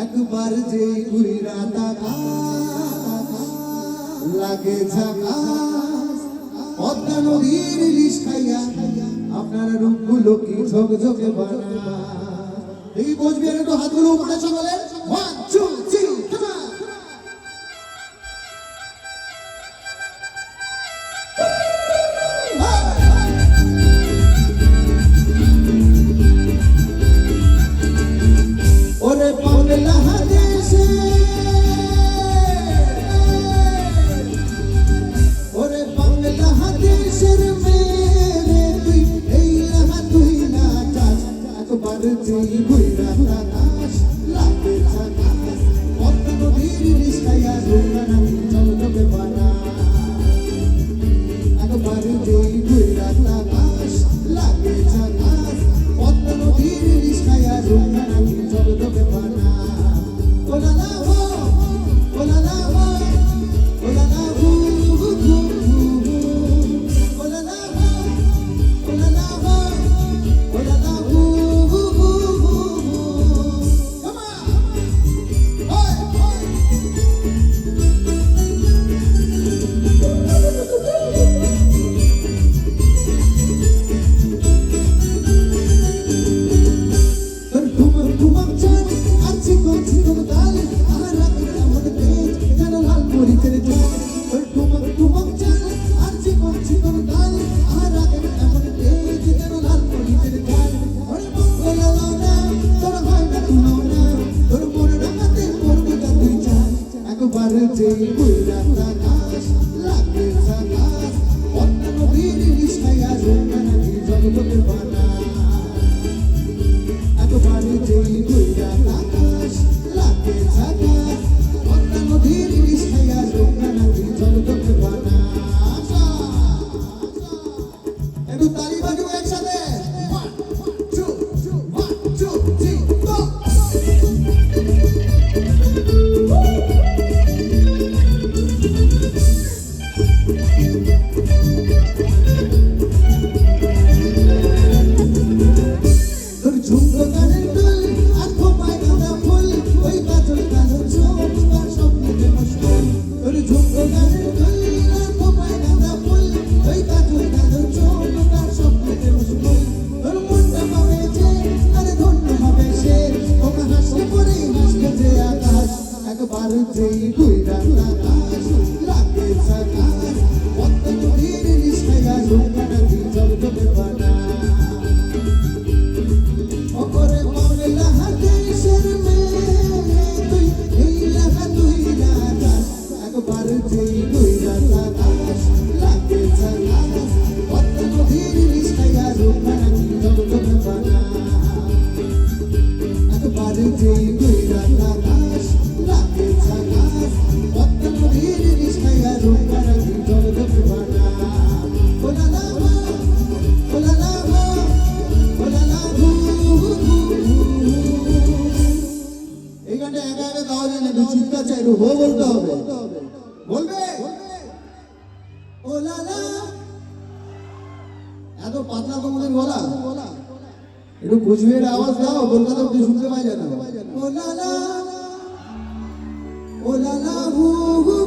একবার যে উইরা তাকা লাগে ঝাকা পদ্মা নদীর খাইয়া আপনার রূপগুলো কি ঝকঝকে বানা এই বসবি তো হাতগুলো উপরে সকলে ওয়ান see. যেই বুইরা থাকাস লাগবে থাকাস অন্য নদীর নিষ্ঠায় আসবে না জগতের পানি একবার যেই তুই রাতাস লাগে সাকাস অত ধীর নিষ্ঠায়া লোকানা দি জব্দ বেপানা ওকরে মামলা হাতে শর্মে তুই হিলা তুই রাতাস একবার যেই তুই রাতাস লাগে সাকাস অত ধীর নিষ্ঠায়া লোকানা di জব্দ এইখানটা একা একা গাওয়া যায় না চিৎকার চাই হো বলতে হবে। বলবে? এত পাতলা তোমাদের বলা একটু কোচবিহার আওয়াজ দাও, কলকাতা অব্দি শুনতে পাই যায় না। ও লালা ও লালা হু হু।